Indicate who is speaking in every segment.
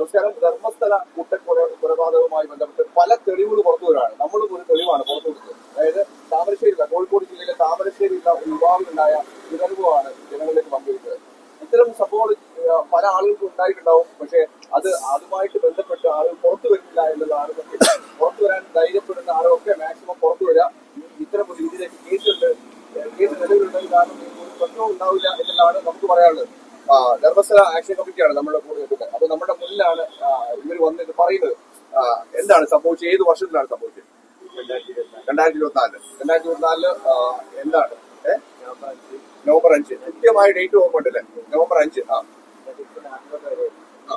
Speaker 1: നമസ്കാരം ധർമ്മസ്ഥല കൂട്ടക്കൊല കൊലപാതകവുമായി ബന്ധപ്പെട്ട് പല തെളിവുകൾ പുറത്തു വരാണ് നമ്മളും ഒരു തെളിവാണ് പുറത്തു കൊടുത്തത് അതായത് താമരശ്ശേരിയിലെ കോഴിക്കോട് ജില്ലയിലെ താമരശ്ശേരിയിലെ യുവാവിനുണ്ടായ വിതരവുമാണ് ജനങ്ങളിലേക്ക് പങ്കുവയ്ക്കുന്നത് ഇത്തരം സംഭവങ്ങൾ പല ആളുകൾക്കും ഉണ്ടായിട്ടുണ്ടാവും. പക്ഷേ അത് അതുമായിട്ട് ബന്ധപ്പെട്ട് ആളുകൾ പുറത്തു വരുന്നില്ല എന്നുള്ളതാണ് പുറത്തു വരാൻ ധൈര്യപ്പെടുന്ന ആളുകളൊക്കെ മാക്സിമം പുറത്തു വരിക. ഇത്തരം ഒരു രീതിയിലേക്ക് കേസുണ്ട്. കേസ് നിലവിലുണ്ടെങ്കിൽ കാരണം ഒരു പ്രശ്നവും ഉണ്ടാവില്ല എന്നുള്ളതാണ് നമുക്ക് പറയാനുള്ളത്. ധർമ്മസ്ഥല ആക്ഷൻ കമ്മിറ്റിയാണ് നമ്മുടെ കൂടെ നിൽക്കുന്നത് അപ്പൊ നമ്മുടെ മുന്നിലാണ് ഇവർ വന്ന് ഇത് പറയുന്നത്. എന്താണ് സംഭവിച്ചത് ഏത് വർഷത്തിലാണ് സംഭവിച്ചത്? രണ്ടായിരത്തി ഇരുപത്തി നാല് രണ്ടായിരത്തി ഇരുപത്തി നാലിൽ എന്താണ് നവംബർ അഞ്ച്. കൃത്യമായ ഡേറ്റ് ഓർമ്മണ്ടല്ലേ നവംബർ അഞ്ച്. ആ. ആ.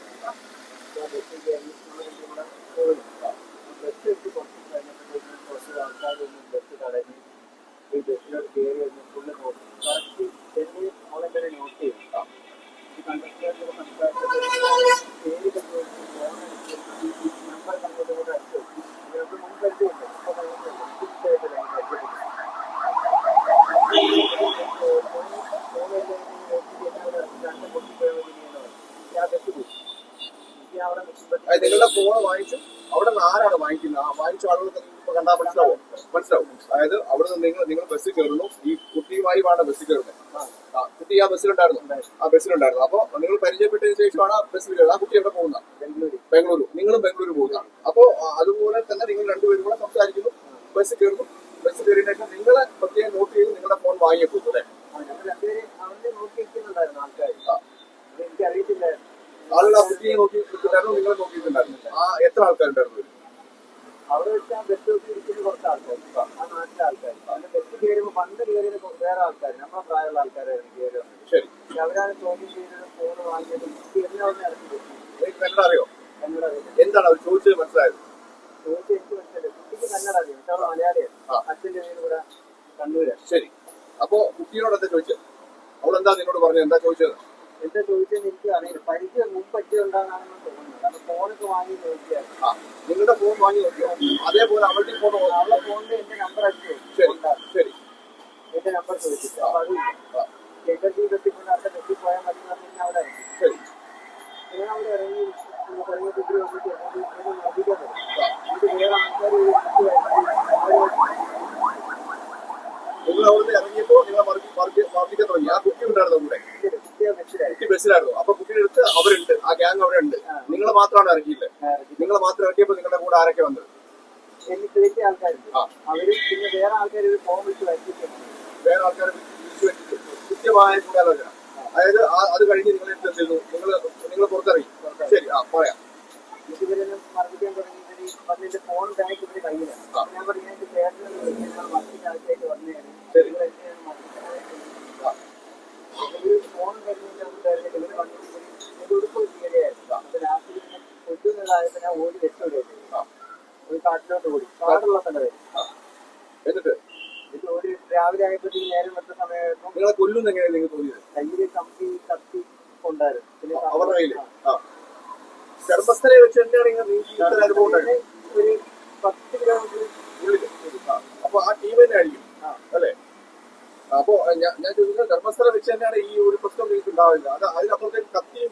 Speaker 1: അതായത് നിങ്ങളുടെ ഫോൺ വാങ്ങിച്ചു അവിടെ വാങ്ങിക്കുന്നത് ആ വാങ്ങിച്ച ആളുകൾക്ക് ഇപ്പൊ കണ്ടാൽ മനസ്സിലാവും. മനസ്സിലാവും. അതായത് അവിടെ നിന്ന് നിങ്ങൾ നിങ്ങൾ ബസ്സിൽ കയറുന്നു. ഈ കുട്ടിയുമായി വേണം ബസ്സിൽ കയറുന്നത്. കുട്ടി ആ ബസ്സിലുണ്ടായിരുന്നു ആ ബസ്സിലുണ്ടായിരുന്നു അപ്പൊ നിങ്ങൾ പരിചയപ്പെട്ടതിന് ശേഷമാണ് ആ ബസ്സിൽ കയറുന്നത്. ആ കുട്ടി എവിടെ ബംഗളൂരു. ബംഗളൂരു. നിങ്ങളും ബംഗളൂരു പോകുന്നതാണ് അപ്പോ ആ, അതുപോലെ തന്നെ നിങ്ങൾ രണ്ടുപേരും കൂടെ സംസാരിക്കുന്നു ബസ്സിൽ കയറുന്നു ബസ്സിൽ കയറിയതിനു ശേഷം നിങ്ങളെ പ്രത്യേകം നോട്ട് ചെയ്ത് നിങ്ങളുടെ ഫോൺ വാങ്ങിയേക്കും അല്ലേ ആ.
Speaker 2: എനിക്കറിയത്തില്ലായിരുന്നു
Speaker 1: ആളുകൾ ആ കുട്ടിയെ നോക്കി നിൽക്കുന്നുണ്ടായിരുന്നു നിങ്ങളെ നോക്കിയിട്ടുണ്ടായിരുന്നു ആ എത്ര ആൾക്കാരുണ്ടായിരുന്നു
Speaker 2: അവിടെ വെച്ച് ആ ബസ് വെച്ച് ഇരിക്കുന്ന കുറച്ച് ആൾക്കാർ ആ നാട്ടിലെ ആൾക്കാർ പിന്നെ ബസ് കയറുമ്പോൾ പണ്ട് കയറിയത് കൊ- വേറെ ആൾക്കാർ നമ്മളെ പ്രായമുള്ള ആൾക്കാരായിരുന്നു കയറി വന്നത്
Speaker 1: ശരി
Speaker 2: പക്ഷെ അവരാണ് ചോദ്യം ചെയ്തത് ഫോൺ വാങ്ങിയത് കുട്ടി എന്നെ ഒന്ന് ഇറക്കി വെച്ചു
Speaker 1: നിങ്ങൾക്ക് കന്നഡ അറിയോ
Speaker 2: കന്നഡ അറിയില്ല
Speaker 1: എന്താണ് അവർ ചോദിച്ചത് മനസ്സിലായത്
Speaker 2: ചോദിച്ചു എനിക്ക് മനസ്സിലായി കുട്ടിക്ക് കന്നഡ അറിയാം പക്ഷെ അവൾ മലയാളിയാണ്
Speaker 1: ആ.
Speaker 2: അച്ഛന്റെ വീട് ഇവിടെ കണ്ണൂരാണ്
Speaker 1: ശരി അപ്പോ കുട്ടിയോട് എന്താ ചോദിച്ചത് അവൾ എന്താ ചോദിച്ചത്?
Speaker 2: എന്താ ചോദിച്ചത് എനിക്ക് അറിയില്ല. പരിചയം മുമ്പ് പറ്റിയുണ്ടാകാണെന്ന് തോന്നുന്നു കാരണം ഫോണൊക്കെ വാങ്ങി
Speaker 1: നോക്കിയാൽ നിങ്ങളുടെ ഫോൺ വാങ്ങി നോക്കിയോ അതേപോലെ അവളുടെ ഫോൺ
Speaker 2: അവളെ ഫോണിൽ എന്റെ നമ്പർ അടിച്ചു
Speaker 1: ശരി ശരി
Speaker 2: എന്റെ നമ്പർ ചോദിച്ചിട്ട് അപ്പൊ അത്
Speaker 1: ആ,
Speaker 2: എന്റെ ജീവിതത്തിൽ കൊണ്ട് അടുത്ത ബസ്സിൽ പോയാൽ മതി എന്ന് പറഞ്ഞ് അവിടെ അയച്ചു
Speaker 1: ശരി
Speaker 2: ഞാൻ അവിടെ ഇറങ്ങി ഇറങ്ങി കുട്ടി വന്നിട്ട് എന്നോട് ഇങ്ങനെ മർദ്ദിക്കാൻ തുടങ്ങി.
Speaker 1: ആ,
Speaker 2: എന്നിട്ട് വേറെ ആൾക്കാർ
Speaker 1: നിങ്ങൾ അവിടുന്ന് ഇറങ്ങിയപ്പോ നിങ്ങൾ മർദ്ദിക്കാൻ തുടങ്ങി ആ കുട്ടി ഉണ്ടായിരുന്നു കൂടെ
Speaker 2: കുട്ടിയെ ബസ്സിലായി
Speaker 1: കുട്ടി ബസ്സിലായിരുന്നു അപ്പൊ കുട്ടിയുടെ അടുത്ത് അവരുണ്ട് ആ ഗ്യാങ് അവിടെ ഉണ്ട് നിങ്ങൾ മാത്രമാണ് ഇറങ്ങിയില്ലേ? നിങ്ങൾ മാത്രം ഇറങ്ങിയപ്പോ നിങ്ങളുടെ കൂടെ ആരൊക്കെ വന്നത്?
Speaker 2: എനിക്ക് ആൾക്കാരുണ്ട്. പിന്നെ വേറെ ആൾക്കാർ ഒരു ഫോൺ വിളിച്ച് വരുത്തിയിട്ടുണ്ട്.
Speaker 1: വേറെ ആൾക്കാർ വിളിച്ചു വെച്ചിട്ട് കൃത്യമായ ഗൂഢാലോചന അതായത് അത് കഴിഞ്ഞ് നിങ്ങൾ എന്ത് ചെയ്തു? നിങ്ങൾ നിങ്ങൾ പുറത്തിറങ്ങി. ശരി ആ പറയാം
Speaker 2: എന്നിട്ട് ഇവരെന്നെ മർദ്ദിക്കാൻ തുടങ്ങി വന്നിട്ട് ഫോൺ ബാഗ് ഇവർ കയ്യിലാണ് ഞാൻ പറഞ്ഞു എനിക്ക് ചേട്ടനെ വിളിക്കാൻ മർദ്ദിച്ച ആൾക്കായിട്ട് വന്നതാണ്.
Speaker 1: ശരി.
Speaker 2: നിങ്ങൾ എന്നെയാണ് മർദ്ദിച്ചത് ഫോൺ ഇവർ വന്നിട്ട് ഇവർ ഉടുപ്പ് കൊല്ലുന്നതായപ്പോ ഞാൻ ഓടി രക്ഷപ്പെടുകയും ഒരു കാട്ടിലോട്ട് ഓടി. കാടുള്ള സ്ഥലമായിരുന്നു.
Speaker 1: എന്നിട്ട്?
Speaker 2: ഇത് രാവിലെ ആയപ്പോഴത്തേക്ക് നേരം വെച്ച സമയമായപ്പോൾ
Speaker 1: നിങ്ങളെ കൊല്ലുന്ന എങ്ങനെയാണ് നിങ്ങൾക്ക് തോന്നിയത്?
Speaker 2: കയ്യിൽ കമ്പി കത്തി കൊണ്ടായിരുന്നു. പിന്നെ
Speaker 1: അവരുടെ കയ്യിൽ. ഗർഭസ്ഥലെ വെച്ച് തന്നെയാണ് ഇങ്ങനെ അനുഭവം ഉണ്ടായത്
Speaker 2: ഒരു പത്ത് കിലോമീറ്റർ
Speaker 1: ഉള്ളിൽ. അപ്പൊ ആ ടീം തന്നെ ആയിരിക്കും. അല്ലേ? അപ്പോ ഞാൻ ചോദിക്കുന്നത് ധർമ്മസ്ഥലം വെച്ച് തന്നെയാണ് ഈ ഒരു പ്രശ്നം നിങ്ങൾക്ക് ഉണ്ടാവില്ല അത് അതിനപ്പുറത്തേക്ക് കത്തിയും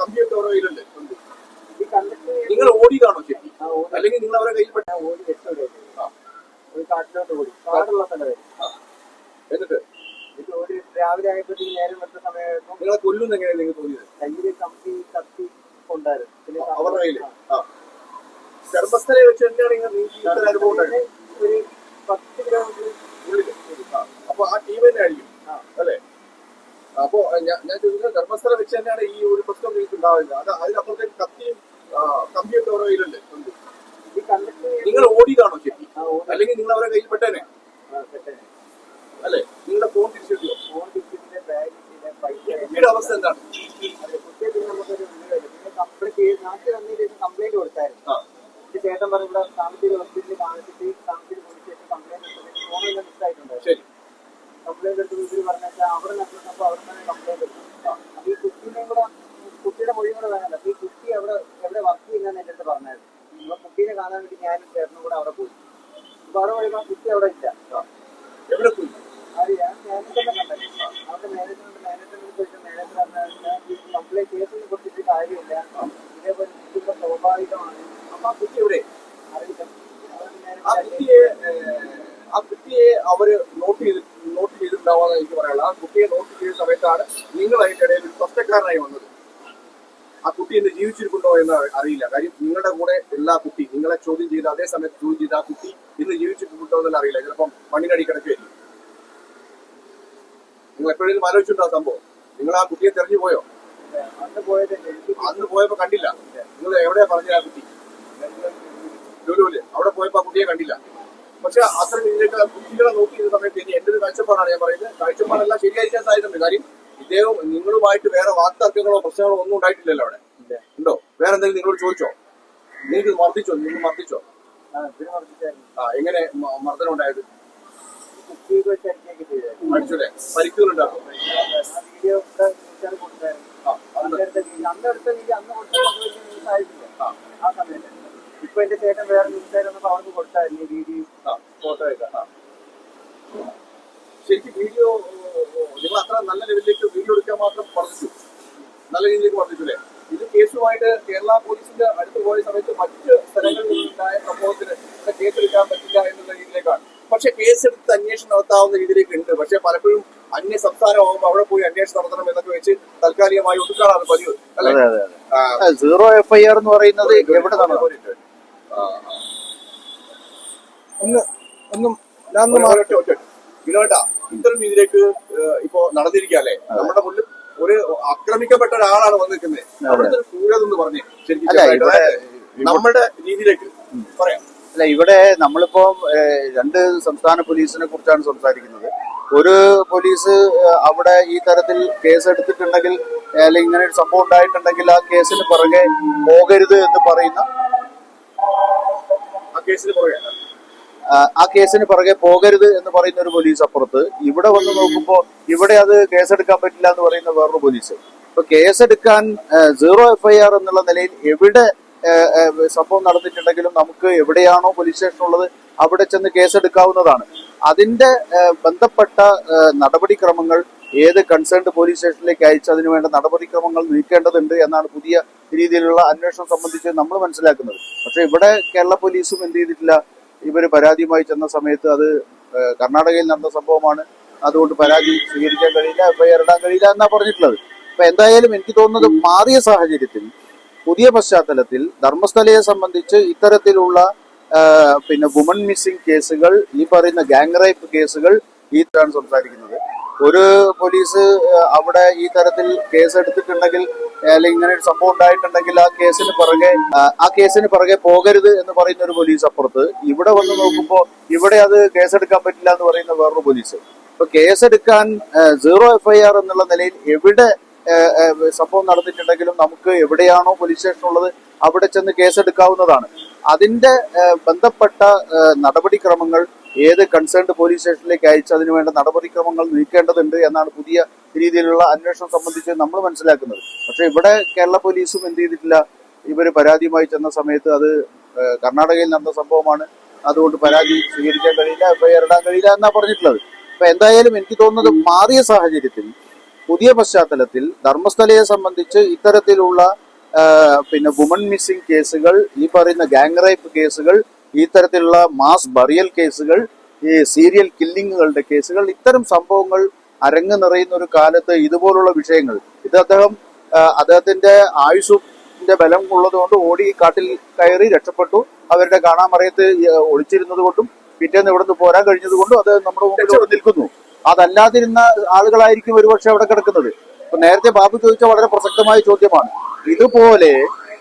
Speaker 1: കമ്പിയൊക്കെ ഓരോ കയ്യിലുണ്ട്. ഉണ്ട്.
Speaker 2: ഓടി കാണോ
Speaker 1: നിങ്ങൾ ഓടി ശരി?
Speaker 2: ഓടി.
Speaker 1: അല്ലെങ്കിൽ നിങ്ങൾ അവരെ കയ്യിൽ പെട്ട
Speaker 2: ഓടി ഒരു കാട്ടിലോട്ട് ഓടി. കാടുള്ള സ്ഥലമായിരുന്നു.
Speaker 1: എന്നിട്ട്?
Speaker 2: ഒരു രാവിലെ ആയപ്പോഴത്തേക്ക് നേരം വെച്ച സമയമായപ്പോൾ
Speaker 1: നിങ്ങളെ കൊല്ലുന്ന എങ്ങനെയാണ് നിങ്ങൾ തോന്നിയത്?
Speaker 2: കയ്യിൽ കമ്പി കത്തി കൊണ്ടായിരുന്നു. പിന്നെ
Speaker 1: അവരുടെ കയ്യിൽ. ഗർഭസ്ഥലെ വെച്ച് തന്നെയാണ് നിങ്ങൾ ഇത്ര അനുഭവം
Speaker 2: ഒരു പത്ത് കിലോമീറ്റർ
Speaker 1: ഉള്ളിൽ. ആ, അപ്പൊ ആ ടീം തന്നെ ആയിരിക്കും. അല്ലേ? അപ്പോ ഞാൻ ഞാൻ ചോദിക്കുന്നത് ധർമ്മസ്ഥലം വെച്ച് തന്നെയാണ് ഈ ഒരു പ്രശ്നം നിങ്ങൾക്ക് ഉണ്ടാവില്ല അത് അതിനപ്പുറത്തേക്ക് കത്തിയും കമ്പിയൊക്കെ അവരുടെ
Speaker 2: കണ്ടിട്ട്
Speaker 1: നിങ്ങൾ ഓടിയതാണോ
Speaker 2: ഓടി.
Speaker 1: അല്ലെങ്കിൽ നിങ്ങൾ അവരെ കയ്യിൽ പെട്ടേനെ? അല്ലെ? നിങ്ങളുടെ ഫോൺ തിരിച്ചു കിട്ടിയോ
Speaker 2: ഫോൺ ടിക്കറ്റിന്റെ ബാഗിന്റെ പൈസ
Speaker 1: കുട്ടിയുടെ അവസ്ഥ എന്താണ്?
Speaker 2: കംപ്ലൈന്റ് നാട്ടിൽ കംപ്ലൈന്റ് കൊടുത്തായിരുന്നു. ചേട്ടൻ പറഞ്ഞ ഇവിടെ സാമ്പത്തിക ഹോസ്പിറ്റലിൽ സാമ്പത്തിക പോലീസ് സ്റ്റേഷൻ കംപ്ലൈന്റ് എടുത്തിട്ട് ഫോണെല്ലാം മിസ്സായിട്ടുണ്ടായിരുന്നു
Speaker 1: ശരി
Speaker 2: കംപ്ലൈന്റ് എടുത്തത് ഇവർ പറഞ്ഞാൽ അവിടെ നിന്നപ്പോൾ അവിടെ തന്നെ കംപ്ലൈന്റ് എടുത്തു അപ്പൊ ഈ കുട്ടീനെയും കൂടെ കുട്ടിയുടെ മൊഴി കൂടെ വേണമല്ലോ അപ്പൊ ഈ കുട്ടി അവിടെ പോയപ്പോ കുട്ടി അവിടെ ഇല്ല
Speaker 1: എവിടെ പോയി
Speaker 2: അത് ഞാൻ മാനേജറിനെ കണ്ടു അവരുടെ മാനേജറിന്റെ മാനേജറിനെ ചോദിച്ചു മാനേജർ കംപ്ലൈന്റ് കേസിന് കൊടുത്തിട്ട് കാര്യമില്ല ഇതേപോലെ കുട്ടികൾ സ്വാഭാവികമാണ്
Speaker 1: അപ്പൊ ആ കുട്ടി എവിടെ
Speaker 2: അറിയില്ല
Speaker 1: ആ കുട്ടിയെ ഏഹ്, ആ കുട്ടിയെ അവർ നോട്ട് ചെയ്ത് ചെയ്തിട്ടുണ്ടാവാന്ന് എനിക്ക് പറയാനുള്ളത്. ആ കുട്ടിയെ നോക്കി ചെയ്ത സമയത്താണ് നിങ്ങൾ അതിന്റെ ഇടയിൽ ഒരു പ്രശ്നക്കാരനായി വന്നത്. ആ കുട്ടി ഇന്ന് ജീവിച്ചിരിപ്പുണ്ടോ എന്ന് അറി- അറിയില്ല. കാര്യം നിങ്ങളുടെ കൂടെ എല്ലാ കുട്ടി നിങ്ങളെ ചോദ്യം ചെയ്ത് അതേ സമയത്ത് ചോദ്യം ചെയ്ത് ആ കുട്ടി ഇന്ന് ജീവിച്ചിട്ടുണ്ടോ എന്നല്ല അറിയില്ല. ചിലപ്പം മണ്ണിനടി കിടക്കുകയായിരിക്കും. നിങ്ങൾ എപ്പോഴെങ്കിലും ആലോചിച്ചിട്ടുണ്ടോ സംഭവം? നിങ്ങൾ ആ കുട്ടിയെ തെരഞ്ഞു പോയോ?
Speaker 2: അന്ന്
Speaker 1: പോയപ്പോ കണ്ടില്ല. നിങ്ങൾ എവിടെയാ പറഞ്ഞ ആ കുട്ടി? ലുലുവിൽ അവിടെ പോയപ്പോ ആ കുട്ടിയെ കണ്ടില്ല. പക്ഷെ അത്ര കുട്ടികളെ നോക്കി സമയത്ത് എന്റെ ഒരു കാഴ്ചപ്പാടാണ് ഞാൻ പറയുന്നത് കാഴ്ചപ്പാടെല്ലാം ശരിയായിരിക്കാൻ സാധ്യതയുണ്ട്. കാര്യം ഇദ്ദേഹം നിങ്ങളുമായിട്ട് വേറെ വാക്തർക്കങ്ങളോ പ്രശ്നങ്ങളോ ഒന്നും ഉണ്ടായിട്ടില്ലല്ലോ അവിടെ. ഉണ്ടോ? വേറെ എന്തെങ്കിലും നിങ്ങളോട് ചോദിച്ചോ? നിങ്ങൾക്ക് മർദ്ദിച്ചോ? നിങ്ങൾ മർദ്ദിച്ചോ?
Speaker 2: ആ,
Speaker 1: എങ്ങനെ മർദ്ദനം ഉണ്ടായത്?
Speaker 2: മരിച്ചല്ലേ? പരിക്കുകളുണ്ടാക്കും ഇപ്പൊ എന്റെ ചേട്ടൻ വേറെ അവർക്ക് കൊടുത്തായിരുന്നു ഫോട്ടോ
Speaker 1: ആ. ശരിക്കും വീഡിയോ നിങ്ങൾ അത്ര നല്ല ലെവലിലേക്ക് വീഡിയോ എടുക്കാൻ മാത്രം വർദ്ധിച്ചു നല്ല രീതിയിലേക്ക് വർദ്ധിച്ചു ഇത് കേസുമായിട്ട് കേരള പോലീസിന്റെ അടുത്ത് പോയ സമയത്ത് മറ്റ് സ്ഥലങ്ങളിൽ ഉണ്ടായ സംഭവത്തിന് കേസെടുക്കാൻ പറ്റില്ല എന്നുള്ള രീതിയിലേക്കാണ്. പക്ഷെ കേസെടുത്ത് അന്വേഷണം നടത്താവുന്ന രീതിയിലേക്ക് ഉണ്ട് പക്ഷെ പലപ്പോഴും അന്യ സംസ്ഥാനമാകുമ്പോൾ അവിടെ പോയി അന്വേഷണം നടത്തണം എന്നൊക്കെ വെച്ച് താൽക്കാലികമായി ഒതുക്കാറാണ് പതിവ്. അല്ലെ?
Speaker 3: സീറോ എഫ് ഐ ആർ എന്ന് പറയുന്നത് എവിടെ
Speaker 1: ഒന്ന് ഒന്നും വിനോട്ടാ. ഇത്തരം രീതിയിലേക്ക് ഇപ്പൊ നടന്നിരിക്കല്ലേ നമ്മുടെ മുന്നിൽ ഒരു ആക്രമിക്കപ്പെട്ട ഒരാളാണ് വന്നിരിക്കുന്നത്. അവിടുത്തെ ക്രൂരത എന്ന് പറഞ്ഞേ ശരിക്കും നമ്മുടെ രീതിയിലേക്ക് പറയാം.
Speaker 3: അല്ല ഇവിടെ നമ്മളിപ്പോ രണ്ട് സംസ്ഥാന പോലീസിനെ കുറിച്ചാണ് സംസാരിക്കുന്നത്. ഒരു പോലീസ് അവിടെ ഈ തരത്തിൽ കേസ് എടുത്തിട്ടുണ്ടെങ്കിൽ അല്ലെങ്കിൽ ഇങ്ങനെ ഒരു സംഭവം ഉണ്ടായിട്ടുണ്ടെങ്കിൽ ആ കേസിന് പുറകെ പോകരുത് എന്ന് പറയുന്ന
Speaker 1: ആ കേസിന് പുറകെ.
Speaker 3: ആ, കേസിന് പുറകെ പോകരുത് എന്ന് പറയുന്ന ഒരു പോലീസ് അപ്പുറത്ത്. ഇവിടെ വന്ന് നോക്കുമ്പോൾ ഇവിടെ അത് കേസെടുക്കാൻ പറ്റില്ല എന്ന് പറയുന്ന വേറൊരു പോലീസ്. ഇപ്പൊ കേസെടുക്കാൻ സീറോ എഫ്ഐആർ എന്നുള്ള നിലയിൽ എവിടെ സംഭവം നടന്നിട്ടുണ്ടെങ്കിലും നമുക്ക് എവിടെയാണോ പോലീസ് സ്റ്റേഷൻ ഉള്ളത് അവിടെ ചെന്ന് കേസെടുക്കാവുന്നതാണ്. അതിന്റെ ബന്ധപ്പെട്ട നടപടിക്രമങ്ങൾ ഏത് കൺസേൺഡ് പോലീസ് സ്റ്റേഷനിലേക്ക് അയച്ച് അതിനു വേണ്ട നടപടിക്രമങ്ങൾ നീക്കേണ്ടതുണ്ട് എന്നാണ് പുതിയ രീതിയിലുള്ള അന്വേഷണം സംബന്ധിച്ച് നമ്മൾ മനസ്സിലാക്കുന്നത്. പക്ഷെ ഇവിടെ കേരള പോലീസും എന്ത് ചെയ്തിട്ടില്ല? ഇവർ പരാതിയുമായി ചെന്ന സമയത്ത് അത് കർണാടകയിൽ നടന്ന സംഭവമാണ്. അതുകൊണ്ട് പരാതി സ്വീകരിക്കാൻ കഴിയില്ല. എഫ്ഐആർ ഇടാൻ കഴിയില്ല എന്നാണ് പറഞ്ഞിട്ടുള്ളത്. അപ്പൊ എന്തായാലും എനിക്ക് തോന്നുന്നത് മാറിയ സാഹചര്യത്തിൽ പുതിയ പശ്ചാത്തലത്തിൽ ധർമ്മസ്ഥലയെ സംബന്ധിച്ച് ഇത്തരത്തിലുള്ള പിന്നെ വുമൺ മിസ്സിംഗ് കേസുകൾ ഈ പറയുന്ന ഗാങ് റേപ്പ് കേസുകൾ ഈ സംസാരിക്കുന്നത്. ഒരു പോലീസ് അവിടെ ഈ തരത്തിൽ കേസ് എടുത്തിട്ടുണ്ടെങ്കിൽ അല്ലെങ്കിൽ ഇങ്ങനെ ഒരു സംഭവം ഉണ്ടായിട്ടുണ്ടെങ്കിൽ ആ കേസിന് പുറകെ ആ, കേസിന് പുറകെ പോകരുത് എന്ന് പറയുന്ന ഒരു പോലീസ് അപ്പുറത്ത്. ഇവിടെ വന്ന് നോക്കുമ്പോൾ ഇവിടെ അത് കേസെടുക്കാൻ പറ്റില്ല എന്ന് പറയുന്ന വേറൊരു പോലീസ്. ഇപ്പൊ കേസെടുക്കാൻ സീറോ എഫ്ഐആർ എന്നുള്ള നിലയിൽ എവിടെ സംഭവം നടന്നിട്ടുണ്ടെങ്കിലും നമുക്ക് എവിടെയാണോ പോലീസ് സ്റ്റേഷൻ ഉള്ളത് അവിടെ ചെന്ന് കേസെടുക്കാവുന്നതാണ്. അതിന്റെ ബന്ധപ്പെട്ട നടപടിക്രമങ്ങൾ ഏത് കൺസേൺഡ് പോലീസ് സ്റ്റേഷനിലേക്ക് അയച്ച് അതിനുവേണ്ട നടപടിക്രമങ്ങൾ നീക്കേണ്ടതുണ്ട് എന്നാണ് പുതിയ രീതിയിലുള്ള അന്വേഷണം സംബന്ധിച്ച് നമ്മൾ മനസ്സിലാക്കുന്നത്. പക്ഷെ ഇവിടെ കേരള പോലീസും എന്ത് ചെയ്തിട്ടില്ല? ഇവർ പരാതിയുമായി ചെന്ന സമയത്ത് അത് കർണാടകയിൽ നടന്ന സംഭവമാണ്. അതുകൊണ്ട് പരാതി സ്വീകരിക്കാൻ കഴിയില്ല എഫ്ഐആർ ഇടാൻ കഴിയില്ല എന്നാണ് പറഞ്ഞിട്ടുള്ളത്. അപ്പൊ എന്തായാലും എനിക്ക് തോന്നുന്നത് മാറിയ സാഹചര്യത്തിൽ പുതിയ പശ്ചാത്തലത്തിൽ ധർമ്മസ്ഥലയെ സംബന്ധിച്ച് ഇത്തരത്തിലുള്ള പിന്നെ വുമൺ മിസ്സിംഗ് കേസുകൾ ഈ പറയുന്ന ഗാങ് റേപ്പ് കേസുകൾ ഈ തരത്തിലുള്ള മാസ് ബറിയൽ കേസുകൾ ഈ സീരിയൽ കില്ലിങ്ങുകളുടെ കേസുകൾ ഇത്തരം സംഭവങ്ങൾ അരങ്ങ് നിറയുന്ന ഒരു കാലത്ത് ഇതുപോലുള്ള വിഷയങ്ങൾ. ഇത് അദ്ദേഹം അദ്ദേഹത്തിന്റെ ആയുസിന്റെ ബലം ഉള്ളതുകൊണ്ട് ഓടി കാട്ടിൽ കയറി രക്ഷപ്പെട്ടു. അവരുടെ കാണാമറയത്ത് ഒളിച്ചിരുന്നത് കൊണ്ടും പിറ്റേന്ന് ഇവിടുന്ന് പോരാൻ കഴിഞ്ഞത് കൊണ്ടും അത് നമ്മുടെ മുമ്പിൽ നിൽക്കുന്നു. അതല്ലാതിരുന്ന ആളുകളായിരിക്കും ഒരുപക്ഷെ അവിടെ കിടക്കുന്നത്. നേരത്തെ ബാബു ചോദിച്ച വളരെ പ്രസക്തമായ ചോദ്യമാണ്. ഇതുപോലെ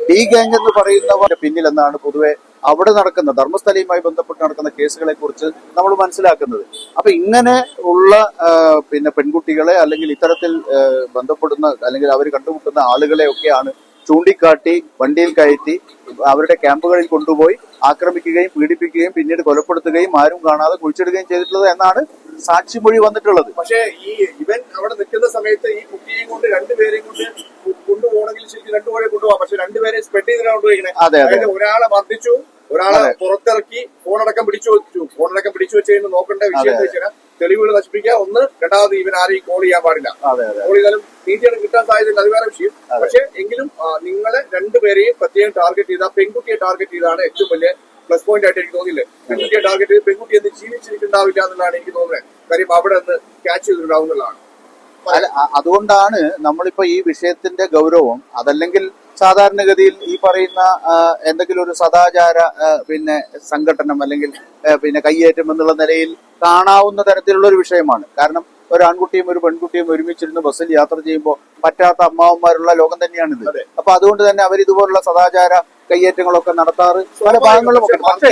Speaker 3: ഡി ഗാങ് എന്ന് പറയുന്നവരുടെ പിന്നിൽ എന്നാണ് പൊതുവെ അവിടെ നടക്കുന്ന ധർമ്മസ്ഥലയുമായി ബന്ധപ്പെട്ട് നടക്കുന്ന കേസുകളെ കുറിച്ച് നമ്മൾ മനസ്സിലാക്കുന്നത്. അപ്പൊ ഇങ്ങനെ ഉള്ള പിന്നെ പെൺകുട്ടികളെ അല്ലെങ്കിൽ ഇത്തരത്തിൽ ബന്ധപ്പെടുന്ന അല്ലെങ്കിൽ അവർ കണ്ടുമുട്ടുന്ന ആളുകളെ ഒക്കെയാണ് ചൂണ്ടിക്കാട്ടി വണ്ടിയിൽ കയറ്റി അവരുടെ ക്യാമ്പുകളിൽ കൊണ്ടുപോയി ആക്രമിക്കുകയും പീഡിപ്പിക്കുകയും പിന്നീട് കൊലപ്പെടുത്തുകയും ആരും കാണാതെ കുഴിച്ചിടുകയും ചെയ്തിട്ടുള്ളത് എന്നാണ് സാക്ഷിമൊഴി വന്നിട്ടുള്ളത്.
Speaker 1: പക്ഷേ ഈ ഇവൻ അവിടെ നിൽക്കുന്ന സമയത്ത് ഈ കുട്ടിയെയും കൊണ്ട് രണ്ടുപേരെയും കൊണ്ട് കൊണ്ടുപോകണമെങ്കിൽ ശരിക്കും രണ്ടുപേരെ കൊണ്ടുപോകാം. പക്ഷെ രണ്ടുപേരെ സ്പ്രെഡ് ചെയ്തിട്ടാണ് കൊണ്ടുപോയിരിക്കണേ.
Speaker 3: അതെ അതെ.
Speaker 1: ഒരാളെ മർദ്ദിച്ചു ഒരാളെ പുറത്തിറക്കി ഫോണടക്കം പിടിച്ചു വെച്ചു. ഫോണടക്കം പിടിച്ചു വെച്ച് നോക്കേണ്ട വിഷയം വെച്ചാൽ തെളിവുകൾ നശിപ്പിക്കുക ഒന്ന് രണ്ടാമത് ഇവൻ ആരെയും കോൾ ചെയ്യാൻ പാടില്ല. കോൾ ചെയ്താലും നീതിയാണ് കിട്ടാൻ സാധ്യതയില്ല അത് വേറെ വിഷയം. പക്ഷെ എങ്കിലും നിങ്ങളെ രണ്ടുപേരെയും പ്രത്യേകം ടാർഗറ്റ് ചെയ്ത പെൺകുട്ടിയെ ടാർഗറ്റ് ചെയ്താണ് ഏറ്റവും വലിയ പ്ലസ് പോയിന്റ് ആയിട്ട് എനിക്ക് തോന്നിയില്ലേ? പെൺകുട്ടിയെ ടാർഗറ്റ് ചെയ്ത് പെൺകുട്ടി എന്ന് ജീവിച്ചിരിക്കുന്നുണ്ടാവില്ല എന്നുള്ളതാണ് എനിക്ക് തോന്നുന്നത്. കാര്യം അവിടെ നിന്ന് ക്യാച്ച് ചെയ്തിട്ടുണ്ടാവും എന്നുള്ളതാണ്.
Speaker 3: അല്ല അ- അതുകൊണ്ടാണ് നമ്മളിപ്പോ ഈ വിഷയത്തിന്റെ ഗൗരവം അതല്ലെങ്കിൽ സാധാരണഗതിയിൽ ഈ പറയുന്ന എന്തെങ്കിലും ഒരു സദാചാര പിന്നെ സംഘടനം അല്ലെങ്കിൽ പിന്നെ കയ്യേറ്റം എന്നുള്ള നിലയിൽ കാണാവുന്ന തരത്തിലുള്ള ഒരു വിഷയമാണ്. കാരണം ഒരു ആൺകുട്ടിയും ഒരു പെൺകുട്ടിയും ഒരുമിച്ചിരുന്ന് ബസ്സിൽ യാത്ര ചെയ്യുമ്പോൾ പറ്റാത്ത അമ്മാവന്മാരുള്ള ലോകം തന്നെയാണിത്. അപ്പൊ അതുകൊണ്ട് തന്നെ അവർ ഇതുപോലുള്ള സദാചാര കയ്യേറ്റങ്ങളൊക്കെ നടത്താറ് പല ഭാഗങ്ങളിലും പക്ഷേ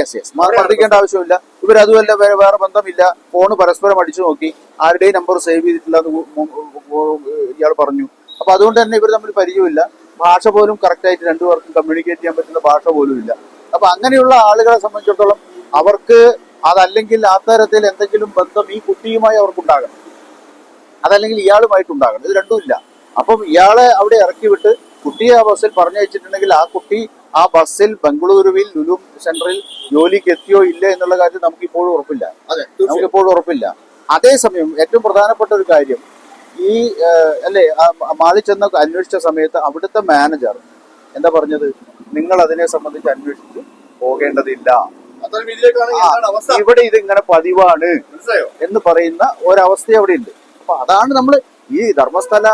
Speaker 3: യെസ് യെസ് മർദ്ദിക്കേണ്ട ആവശ്യമില്ല. ഇവർ അതുമല്ല വേറെ വേറെ ബന്ധമില്ല. ഫോൺ പരസ്പരം അടിച്ചു നോക്കി. ആരുടെയും നമ്പർ സേവ് ചെയ്തിട്ടില്ല എന്ന് ഇയാൾ പറഞ്ഞു. അപ്പൊ അതുകൊണ്ട് തന്നെ ഇവർ തമ്മിൽ പരിചയമില്ല. ഭാഷ പോലും കറക്റ്റായിട്ട് രണ്ടുപേർക്കും കമ്മ്യൂണിക്കേറ്റ് ചെയ്യാൻ പറ്റുന്ന ഭാഷ പോലും ഇല്ല. അപ്പൊ അങ്ങനെയുള്ള ആളുകളെ സംബന്ധിച്ചിടത്തോളം അവർക്ക് അതല്ലെങ്കിൽ ആ തരത്തിൽ എന്തെങ്കിലും ബന്ധം ഈ കുട്ടിയുമായി അവർക്കുണ്ടാകണം. അതല്ലെങ്കിൽ ഇയാളുമായിട്ടുണ്ടാകണം. ഇത് രണ്ടുമില്ല അപ്പം ഇയാളെ അവിടെ ഇറക്കി വിട്ട് കുട്ടിയെ ആ ബസ്സിൽ പറഞ്ഞു വെച്ചിട്ടുണ്ടെങ്കിൽ ആ കുട്ടി ആ ബസ്സിൽ ബംഗളൂരുവിൽ ലുലു സെന്ററിൽ ജോലിക്ക് എത്തിയോ ഇല്ല എന്നുള്ള കാര്യം നമുക്ക് ഇപ്പോഴും ഉറപ്പില്ല.
Speaker 1: നമുക്ക്
Speaker 3: ഇപ്പോഴും ഉറപ്പില്ല. അതേസമയം ഏറ്റവും പ്രധാനപ്പെട്ട ഒരു കാര്യം ഈ അല്ലേ ആ മാളിൽ ചെന്ന് അന്വേഷിച്ച സമയത്ത് അവിടുത്തെ മാനേജർ എന്താ പറഞ്ഞത്? നിങ്ങൾ അതിനെ സംബന്ധിച്ച് അന്വേഷിച്ച് പോകേണ്ടതില്ല. ഇവിടെ ഇത് ഇങ്ങനെ പതിവാണ് എന്ന് പറയുന്ന ഒരവസ്ഥ അവിടെ ഉണ്ട് അപ്പൊ അതാണ് നമ്മൾ ഈ ധർമ്മസ്ഥല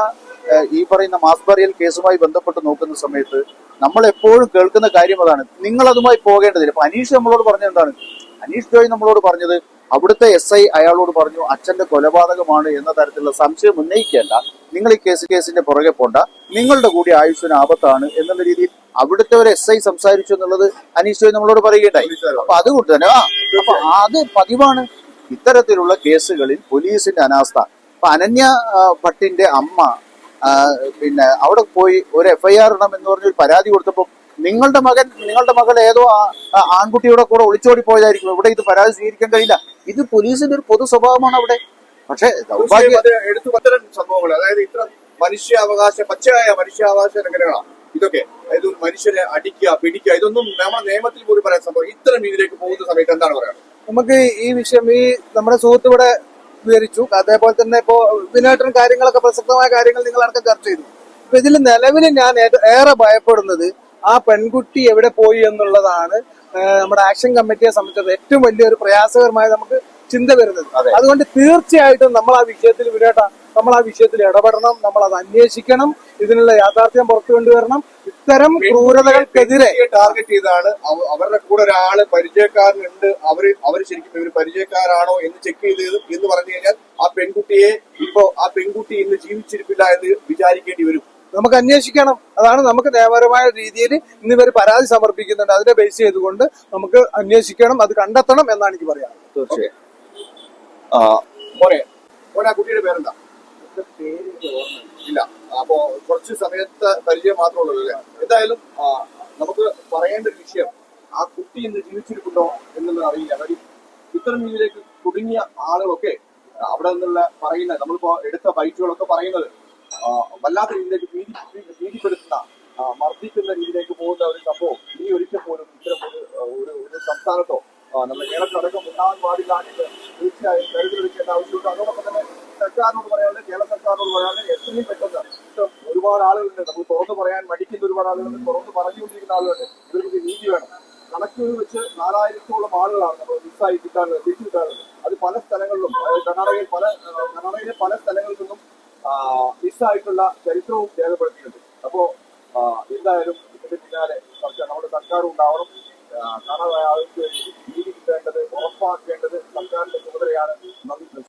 Speaker 3: ഈ പറയുന്ന മാസ്ബറിയൽ കേസുമായി ബന്ധപ്പെട്ട് നോക്കുന്ന സമയത്ത് നമ്മൾ എപ്പോഴും കേൾക്കുന്ന കാര്യം അതാണ്. നിങ്ങൾ അതുമായി പോകേണ്ടതില്ല. അപ്പൊ അനീഷ് നമ്മളോട് പറഞ്ഞത് എന്താണ്? അനീഷ് ജോയ് നമ്മളോട് പറഞ്ഞത് അവിടുത്തെ എസ് ഐ അയാളോട് പറഞ്ഞു അച്ഛന്റെ കൊലപാതകമാണ് എന്ന തരത്തിലുള്ള സംശയം ഉന്നയിക്കേണ്ട. നിങ്ങൾ ഈ കേസ് കേസിന്റെ പുറകെ പോണ്ട. നിങ്ങളുടെ കൂടി ആയുസ്സിന് ആപത്താണ് എന്നുള്ള രീതിയിൽ അവിടുത്തെ ഒരു എസ് ഐ സംസാരിച്ചു എന്നുള്ളത് അനീഷ് ജോയ് നമ്മളോട് പറയുകയുണ്ടായി. അപ്പൊ അതുകൊണ്ട് തന്നെ ആ അപ്പൊ അത് പതിവാണ്. ഇത്തരത്തിലുള്ള കേസുകളിൽ പോലീസിന്റെ അനാസ്ഥ. അപ്പൊ അനന്യ ഭട്ടിന്റെ അമ്മ പിന്നെ അവിടെ പോയി ഒരു എഫ്ഐആർ ഇടണം എന്ന് പറഞ്ഞൊരു പരാതി കൊടുത്തപ്പോൾ നിങ്ങളുടെ മകൻ നിങ്ങളുടെ മകൾ ഏതോ ആൺകുട്ടിയുടെ കൂടെ ഒളിച്ചോടി പോയതായിരിക്കും. ഇവിടെ ഇത് പരാതി സ്വീകരിക്കാൻ കഴിയില്ല. ഇത് പോലീസിന്റെ ഒരു പൊതു സ്വഭാവമാണ് അവിടെ. പക്ഷെ ദൗർഭാഗ്യ
Speaker 1: എടുത്തു പത്തരം സംഭവങ്ങൾ. അതായത് ഇത്ര മനുഷ്യാവകാശ പച്ചയായ മനുഷ്യാവകാശ ലംഘനങ്ങളാണ് ഇതൊക്കെ. അതായത് മനുഷ്യരെ അടിക്കുക പിടിക്കുക ഇതൊന്നും നമ്മുടെ നിയമത്തിൽ പോലും പറയാൻ സംഭവം. ഇത്തരം രീതിയിലേക്ക് പോകുന്ന സമയത്ത് എന്താണ് പറയുക
Speaker 4: നമുക്ക് ഈ വിഷയം ഈ നമ്മുടെ സുഹൃത്ത് ഇവിടെ വിവരിച്ചു. അതേപോലെ തന്നെ ഇപ്പോ വിനേട്ടൻ കാര്യങ്ങളൊക്കെ പ്രസക്തമായ കാര്യങ്ങൾ നിങ്ങൾ ചർച്ച ചെയ്തു. ഇപ്പൊ ഇതിൽ നിലവിൽ ഞാൻ ഏറെ ഭയപ്പെടുന്നത് ആ പെൺകുട്ടി എവിടെ പോയി എന്നുള്ളതാണ്. നമ്മുടെ ആക്ഷൻ കമ്മിറ്റിയെ സംബന്ധിച്ചത് ഏറ്റവും വലിയൊരു പ്രയാസകരമായ നമുക്ക് ചിന്ത വരുന്നത്. അതുകൊണ്ട് തീർച്ചയായിട്ടും നമ്മൾ ആ വിഷയത്തിൽ വിരേട്ട നമ്മൾ ആ വിഷയത്തിൽ ഇടപെടണം നമ്മൾ അത് അന്വേഷിക്കണം ഇതിനുള്ള യാഥാർത്ഥ്യം പുറത്തു കൊണ്ടുവരണം. ഇത്തരം ക്രൂരതകൾക്കെതിരെ
Speaker 1: ടാർഗറ്റ് ചെയ്താണ്. അവരുടെ കൂടെ ഒരാൾ പരിചയക്കാരനുണ്ട്. അവർ അവർ ശരിക്കും ഇവർ പരിചയക്കാരാണോ എന്ന് ചെക്ക് ചെയ്തത് എന്ന് പറഞ്ഞു കഴിഞ്ഞാൽ ആ പെൺകുട്ടിയെ ഇപ്പോ ആ പെൺകുട്ടി ഇന്ന് ജീവിച്ചിരിപ്പില്ല എന്ന് വിചാരിക്കേണ്ടി വരും.
Speaker 4: നമുക്ക് അന്വേഷിക്കണം. അതാണ് നമുക്ക് നിയമപരമായ രീതിയിൽ ഇന്നിവർ പരാതി സമർപ്പിക്കുന്നുണ്ട്. അതിനെ ബേസ് ചെയ്തുകൊണ്ട് നമുക്ക് അന്വേഷിക്കണം അത് കണ്ടെത്തണം എന്നാണ് എനിക്ക് പറയാം
Speaker 3: തീർച്ചയായും
Speaker 1: മോനെ മോനെ ആ കുട്ടിയുടെ പേരെന്താ? ഇല്ല. അപ്പോ കുറച്ച് സമയത്ത് പരിചയം മാത്രമേ ഉള്ളൂ അല്ലേ? എന്തായാലും നമുക്ക് പറയേണ്ട ഒരു വിഷയം ആ കുട്ടി ഇന്ന് ജീവിച്ചിരിപ്പുണ്ടോ എന്നുള്ളത് അറിയില്ല. കാര്യം ഇത്തരം രീതിയിലേക്ക് കുടുങ്ങിയ ആളുകളൊക്കെ അവിടെ നിന്നുള്ള പറയുന്ന നമ്മളിപ്പോ എടുത്ത ബൈറ്റുകളൊക്കെ പറയുന്നത് വല്ലാത്ത രീതിയിലേക്ക് ഭീതി ഭീതിപ്പെടുത്തുന്ന ആ, മർദ്ദിക്കുന്ന രീതിയിലേക്ക് പോകുന്ന ഒരു സംഭവം. ഇനി ഒരിക്കൽ പോലും ഇത്തരം ഒരു ഒരു സംസ്ഥാനത്തോ നമ്മുടെ കേരളത്തിലടക്കം ഉണ്ടാകാൻ പാടില്ല എന്ന് തീർച്ചയായും കരുതൽ വെക്കേണ്ട ആവശ്യമുണ്ട്. അതോടൊപ്പം തന്നെ സർക്കാരിനോട് പറയാനുള്ളത് കേരള സർക്കാരിനോട് പറയാനുള്ളത് എത്രയും പെട്ടെന്ന് ഒരുപാട് ആളുകളുണ്ട്. നമ്മൾ തുറന്നു പറയാൻ മടിക്കുന്ന ഒരുപാട് ആളുകളുണ്ട്. തുറന്നു പറഞ്ഞുകൊണ്ടിരിക്കുന്ന ആളുകളുണ്ട്. ഇവർക്ക് നീതി വേണം. കണക്ക് വെച്ച് നാലായിരത്തോളം ആളുകളാണ് നമ്മൾ മിസ്സായി കിട്ടാനുള്ളത് തിരിച്ചു കിട്ടാനുള്ളത് അത് പല സ്ഥലങ്ങളിലും കർണാടകയിൽ പല കർണാടകയിലെ പല സ്ഥലങ്ങളിൽ നിന്നും മിസ്സായിട്ടുള്ള ചരിത്രവും രേഖപ്പെടുത്തിയിട്ടുണ്ട്. അപ്പോ എന്തായാലും ഇതിന്റെ പിന്നാലെ സർക്കാർ നമ്മുടെ സർക്കാർ ഉണ്ടാവണം. ആ, അവർക്ക് നീതി കിട്ടേണ്ടത് ഉറപ്പാക്കേണ്ടത് സർക്കാരിന്റെ ചുമതലയാണ്